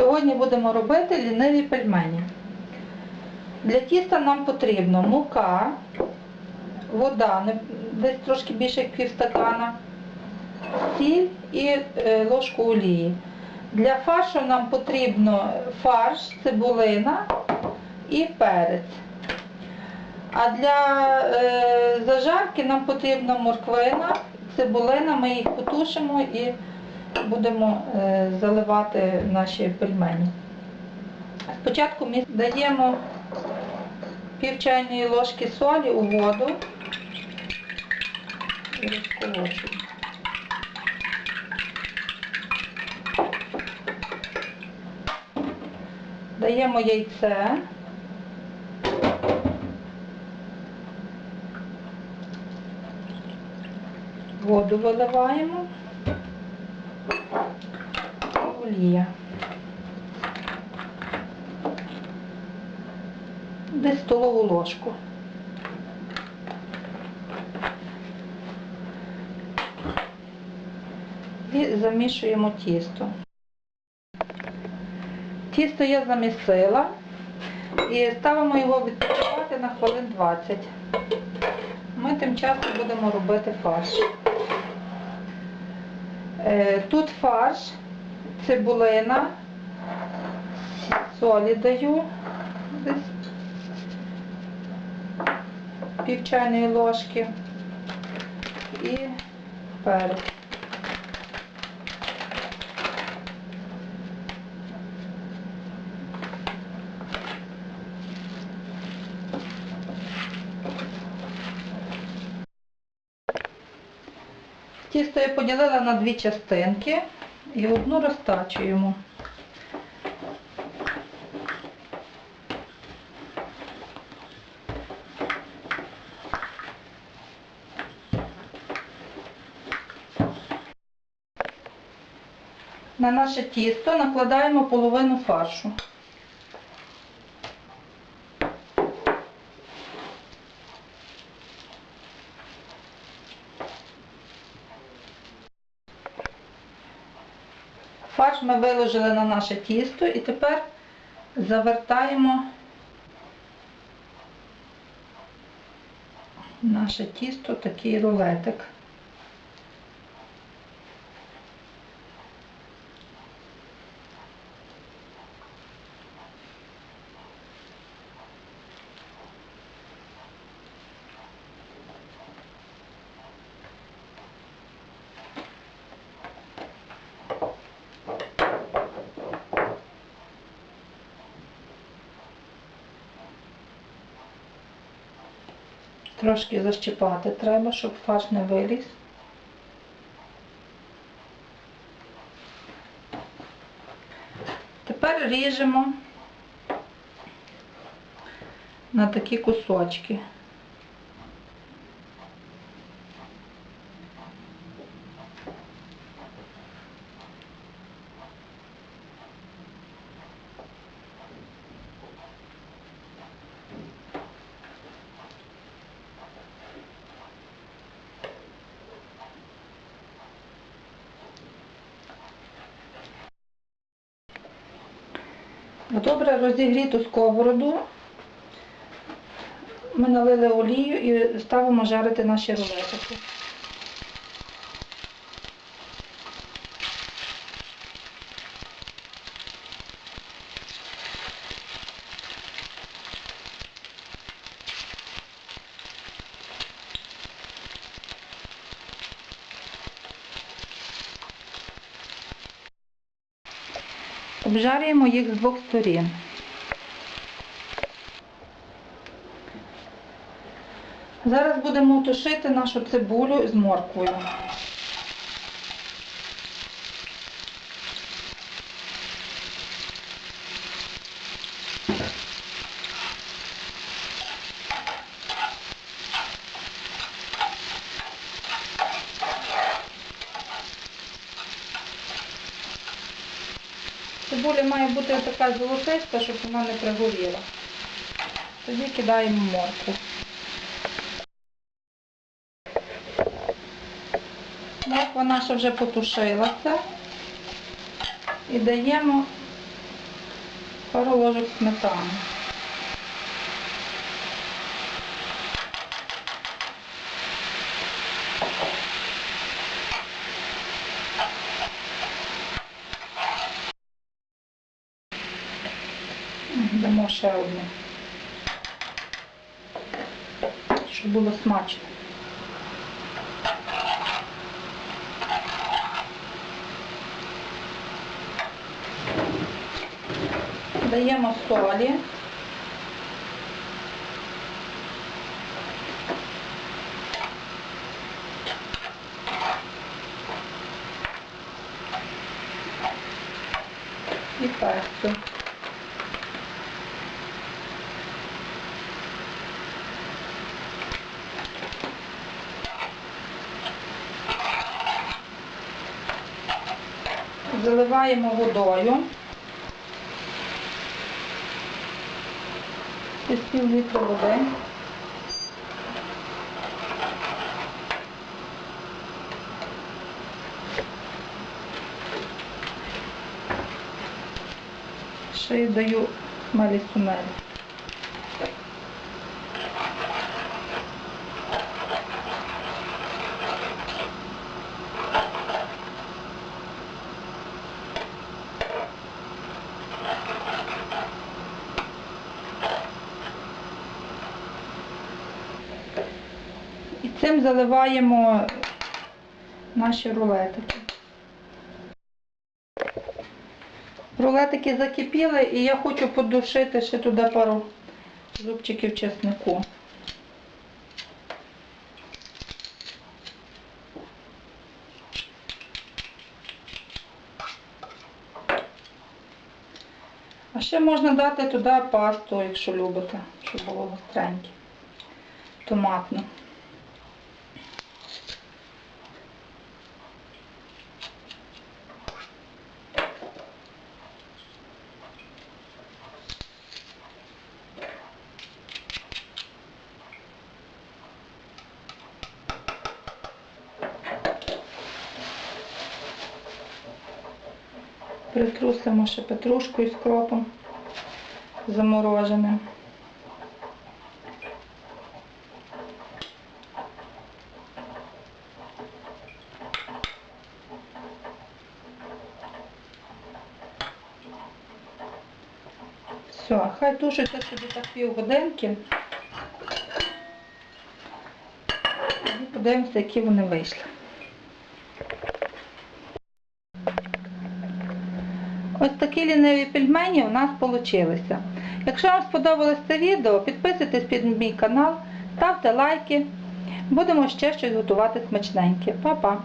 Сьогодні будемо робити ліниві пельмені. Для тіста нам потрібно мука, вода, десь трошки більше як півстакана, сіль і е, ложку олії. Для фаршу нам потрібно фарш, цибулина і перець. А для е, зажарки нам потрібна морквина, цибулина, ми їх потушимо і будемо е, заливати наші пельмені. Спочатку ми даємо пів чайної ложки солі у воду і розколочуємо. Даємо яйце. Воду виливаємо. Олія. Десь столову ложку. І замішуємо тісто. Тісто я замісила і ставимо його відпочивати на хвилин 20. Ми тим часом будемо робити фарш. Е, Тут фарш, цибулина, солі даю. Десь пів чайної ложки. І перець. Тісто я поділила на дві частинки і одну розтачуємо. На наше тісто накладаємо половину фаршу. Фарш ми виложили на наше тісто і тепер завертаємо наше тісто такий рулетик. Трошки защіпати треба, щоб фарш не виліз. Тепер ріжемо на такі кусочки. Добре розігріту сковороду ми налили олію і ставимо жарити наші рулетики. Обжарюємо їх з двох сторін. Зараз будемо тушити нашу цибулю з морквою. Цибуля має бути така золотиста, щоб вона не пригоріла. Тоді кидаємо моркву. Морква наша вже потушилася. І даємо пару ложок сметани. Ще одну. Щоб було смачно. Даємо солі. І перцю. Заливаємо водою. Десь пів літра води. Ще й даю малі сумелі. Цим заливаємо наші рулетики. Рулетики закипіли і я хочу подушити ще туди пару зубчиків чеснику. А ще можна дати туди пасту, якщо любите, щоб було гостреньке. Томатну. Притрусимо ще петрушкою з кропом замороженим. Все, хай тушиться собі так півгодинки. І подивимося, які вони вийшли. Ось такі ліниві пельмені у нас вийшли. Якщо вам сподобалось це відео, підписуйтесь під мій канал, ставте лайки. Будемо ще щось готувати смачненьке. Па-па!